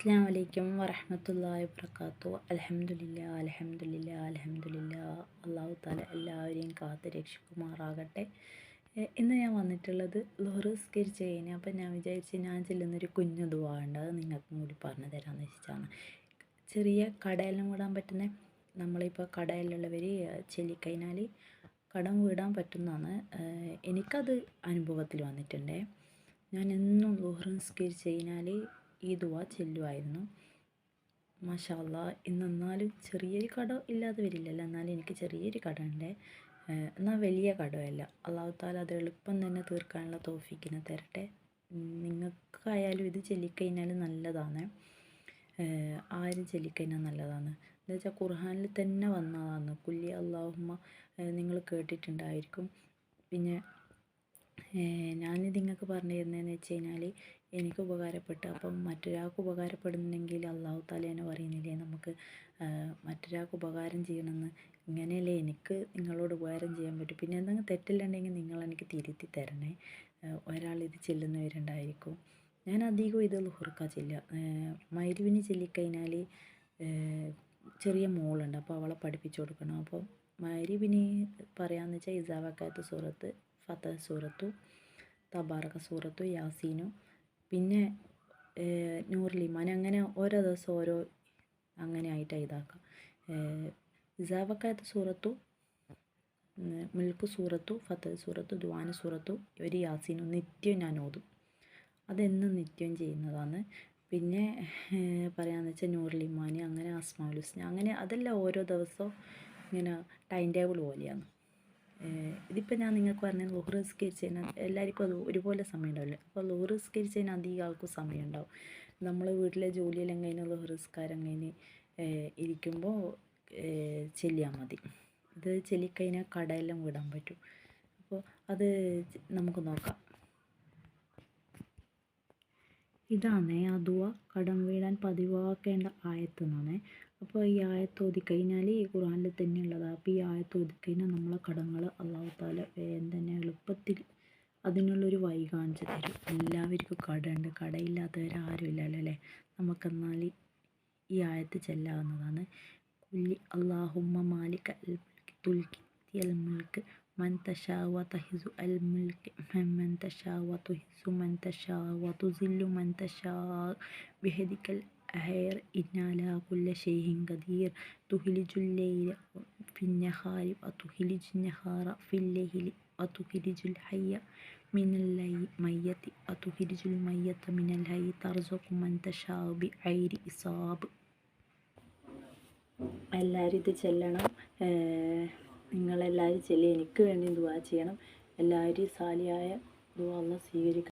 അസ്സാം വലൈക്കും വറഹമത്തല്ലാ വർക്കാത്തു അലഹമുല്ല അലഹമുല്ല അലഹമുല്ല അള്ളാഹു താല എല്ലാവരെയും കാത്ത് രക്ഷിക്കുമാറാകട്ടെ. ഇന്ന് ഞാൻ വന്നിട്ടുള്ളത് ലോറ് സ്കരിച്ച് കഴിഞ്ഞാൽ അപ്പം ഞാൻ വിചാരിച്ച് ഞാൻ ചെല്ലുന്നൊരു കുഞ്ഞു ദുവാണ്ട് അത് നിങ്ങൾക്കും കൂടി പറഞ്ഞു തരാമെന്ന് വെച്ചിട്ടാണ്. ചെറിയ കടയിലും വിടാൻ പറ്റുന്ന നമ്മളിപ്പോൾ കടയിലുള്ളവർ ചെല്ലിക്കഴിഞ്ഞാൽ കടം വിടാൻ പറ്റുന്നതാണ്. എനിക്കത് അനുഭവത്തിൽ വന്നിട്ടുണ്ട്. ഞാൻ എന്നും ലോഹർ സ്കരിച്ച് കഴിഞ്ഞാൽ ഈ ദുവ ചെല്ലുമായിരുന്നു മാഷാല്ല ഇന്നെന്നാലും ചെറിയൊരു കട ഇല്ലാതെ വരില്ലല്ലോ എന്നാലും എനിക്ക് ചെറിയൊരു കട ഉണ്ട്. എന്നാൽ വലിയ കടമല്ല അള്ളാഹു അത് എളുപ്പം തന്നെ തീർക്കാനുള്ള തോഫിക്കിനെ തരട്ടെ. നിങ്ങൾക്കായാലും ഇത് ചെല്ലിക്കഴിഞ്ഞാൽ നല്ലതാണ്. ആരും ചെല്ലിക്കഴിഞ്ഞാൽ നല്ലതാണ്. എന്താ വെച്ചാൽ ഖുർഹാനിൽ തന്നെ വന്നതാണ്. കുല്ലി അള്ളാഹുമ്മ നിങ്ങൾ കേട്ടിട്ടുണ്ടായിരിക്കും. പിന്നെ ഞാനിത് നിങ്ങൾക്ക് പറഞ്ഞു തരുന്നതെന്ന് വെച്ച് കഴിഞ്ഞാൽ എനിക്ക് ഉപകാരപ്പെട്ടു. അപ്പം മറ്റൊരാൾക്ക് ഉപകാരപ്പെടുന്നെങ്കിൽ അള്ളാഹു താലേനെ പറയുന്നില്ലേ നമുക്ക് മറ്റൊരാൾക്ക് ഉപകാരം ചെയ്യണമെന്ന്. ഇങ്ങനെയല്ലേ എനിക്ക് നിങ്ങളോട് ഉപകാരം ചെയ്യാൻ പറ്റും. പിന്നെ എന്തെങ്കിലും തെറ്റില്ലുണ്ടെങ്കിൽ നിങ്ങൾ എനിക്ക് തിരുത്തി തരണേ. ഒരാൾ ഇത് ചെല്ലുന്നവരുണ്ടായിരിക്കും. ഞാൻ അധികം ഇത് ലുഹുർക്ക ചെല്ലുക. മൈരുവിന് ചെല്ലിക്കഴിഞ്ഞാൽ ചെറിയ മോളുണ്ട്. അപ്പോൾ അവളെ പഠിപ്പിച്ചു കൊടുക്കണം. അപ്പോൾ മൈരുവിന് പറയാമെന്ന് വെച്ചാൽ ഇസാവക്കാത്ത സൂറത്ത് ഫത്ത സൂറത്തു തബാറക സൂറത്തു യാസീനു പിന്നെ നൂറിലിമാൻ അങ്ങനെ ഓരോ ദിവസം ഓരോ അങ്ങനെ ആയിട്ട് ഇതാക്കാം. ഇസാവക്കാത്ത സൂറത്തു മുൽക്ക് സൂറത്തു ഫത്ത സൂറത്തു ദ്വാന സൂറത്തു ഒരു യാസീനും നിത്യം ഞാൻ ഓതും. അതെന്നും നിത്യം ചെയ്യുന്നതാണ്. പിന്നെ പറയാമെന്ന് വെച്ചാൽ നൂറുലിമാൻ അങ്ങനെ അസ്മാലുസ്ന അങ്ങനെ അതെല്ലാം ഓരോ ദിവസവും ഇങ്ങനെ ടൈം ടേബിൾ പോലെയാണ്. ഇതിപ്പോൾ ഞാൻ നിങ്ങൾക്ക് പറഞ്ഞ ലുഹർ കഴിഞ്ഞാൽ എല്ലാവർക്കും അത് ഒരുപോലെ സമയം അപ്പോൾ ലുഹർ കഴിഞ്ഞാൽ അധികം ആൾക്കും സമയം ഉണ്ടാവും നമ്മൾ വീട്ടിലെ ജോലിയെല്ലാം കഴിഞ്ഞ് ലുഹർ നിസ്കാരം കഴിഞ്ഞ് ഇരിക്കുമ്പോൾ ചെല്ലിയാൽ മതി. ഇത് ചെല്ലിക്കഴിഞ്ഞാൽ കടയെല്ലാം വിടാൻ പറ്റും. അപ്പോൾ അത് നമുക്ക് നോക്കാം. ഇതാണ് ആ ദുവ കടം വീഴാൻ പതിവാക്കേണ്ട ആയത്ത് എന്നാണ് അപ്പോൾ ഈ ആയത്ത് ഓതിക്കഴിഞ്ഞാൽ ഈ ഖുർആനിൽ തന്നെയുള്ളതാണ് അപ്പോൾ ഈ ആയത്ത് ഓതിക്കഴിഞ്ഞാൽ നമ്മളെ കടങ്ങൾ അള്ളാഹു താല തന്നെ എളുപ്പത്തിൽ അതിനുള്ളൊരു വഴി കാണിച്ചു തരും. എല്ലാവർക്കും കടയുണ്ട്. കടയില്ലാത്തവരാരും ഇല്ലല്ലോ അല്ലേ? നമുക്കെന്നാൽ ഈ ആയത്ത് ചെല്ലാവുന്നതാണ്. കുല്ലി അള്ളാഹുമ്മ മാലിക് അൽ തുൽക്കി അൽ മുൽക്ക് من تشاء وتهز الملك من تشاء وتهز من تشاء وتذل من تشاء بيدك الخير إن على كل شيء قدير تخرج الليل في النهار وتخرج النهار في الليل وتخرج الحي من الميت وتخرج الميت من الحي ترزق من تشاء بغير حساب എല്ലാവരും ഇത് ചെല്ലണം ചെല്ലി എനിക്ക് വേണ്ടി ദുവാ ചെയ്യണം. എല്ലാവരും സാലിയായ ദുവാ സ്വീകരിക്കണം